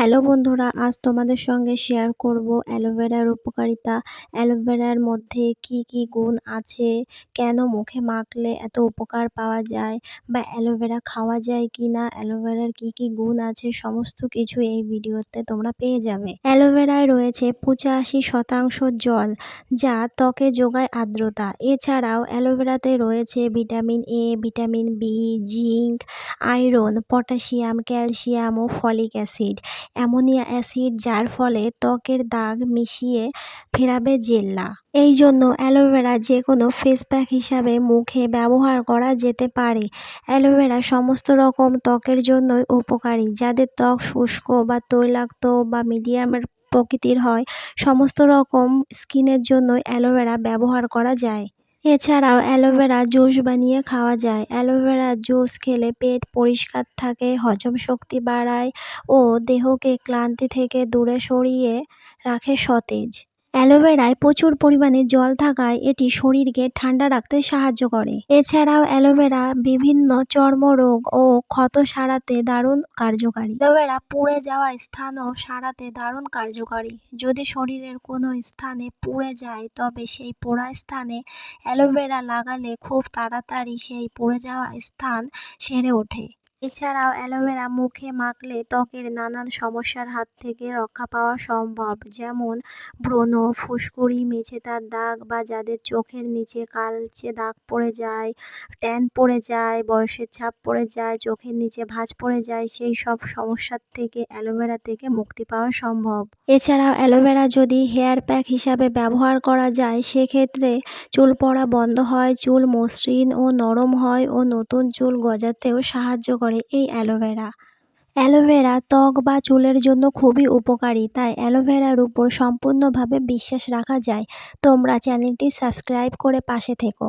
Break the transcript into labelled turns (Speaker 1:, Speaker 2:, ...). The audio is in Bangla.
Speaker 1: হ্যালো বন্ধুরা, আজ তোমাদের সঙ্গে শেয়ার করব অ্যালোভেরার উপকারিতা। অ্যালোভেরার মধ্যে কি কি গুণ আছে? কেন মুখে মাখলে এত উপকার পাওয়া যায়? বা অ্যালোভেরা খাওয়া যায় কি না অ্যালোভেরার কি কি গুণ আছে? সমস্ত কিছু এই ভিডিওতে তোমরা পেয়ে যাবে। অ্যালোভেরায় রয়েছে পঁচাশি শতাংশ জল, যা ত্বকে যোগায় আর্দ্রতা। এছাড়াও অ্যালোভেরাতে রয়েছে vitamin A vitamin B zinc, iron, potassium, calcium O folic acid. Ammonia acid, যার ফলে ত্বকের দাগ মিশিয়ে ফেরাবে জেল্লা। এই জন্য অ্যালোভেরা যে কোনো ফেস প্যাক হিসাবে মুখে ব্যবহার করা যেতে পারে। অ্যালোভেরা সমস্ত রকম ত্বকের জন্যই উপকারী, যাদের ত্বক শুষ্ক বা তৈলাক্ত বা মিডিয়ামের প্রকৃতির হয়, সমস্ত রকম স্কিনের জন্যই অ্যালোভেরা ব্যবহার করা যায়। এছাড়াও অ্যালোভেরা জুস বানিয়ে খাওয়া যায়। অ্যালোভেরা জুস খেলে পেট পরিষ্কার থাকে, হজম শক্তি বাড়ায় ও দেহকে ক্লান্তি থেকে দূরে সরিয়ে রাখে সতেজ। অ্যালোভেরায় প্রচুর পরিমাণে জল থাকায় এটি শরীরকে ঠান্ডা রাখতে সাহায্য করে। এছাড়াও অ্যালোভেরা বিভিন্ন চর্মরোগ ও ক্ষত সারাতে দারুণ কার্যকারী। অ্যালোভেরা পুড়ে যাওয়া স্থানও সারাতে দারুণ কার্যকারী। যদি শরীরের কোনো স্থানে পুড়ে যায়, তবে সেই পোড়া স্থানে অ্যালোভেরা লাগালে খুব তাড়াতাড়ি সেই পুড়ে যাওয়া স্থান সেরে ওঠে। এছাড়াও অ্যালোভেরা মুখে মাখলে ত্বকের নানান সমস্যার হাত থেকে রক্ষা পাওয়া সম্ভব। যেমন ব্রণ, ফুসকুড়ি মেছেদার দাগ বা যাদের চোখের নিচে কালচে দাগ পড়ে যায়, ট্যান পড়ে যায়, বয়সের ছাপ পড়ে যায়, চোখের নিচে ভাঁজ পড়ে যায়, সেই সব সমস্যার থেকে অ্যালোভেরা থেকে মুক্তি পাওয়া সম্ভব। এছাড়াও অ্যালোভেরা যদি হেয়ার প্যাক হিসাবে ব্যবহার করা যায়, সেক্ষেত্রে চুল পড়া বন্ধ হয়, চুল মসৃণ ও নরম হয় ও নতুন চুল গজাতেও সাহায্য করে এই অ্যালোভেরা অ্যালোভেরা ত্বক বা চুলের জন্য খুবই উপকারী, তাই অ্যালোভেরার উপর সম্পূর্ণভাবে বিশ্বাস রাখা যায়। তোমরা চ্যানেলটি সাবস্ক্রাইব করে পাশে থেকো।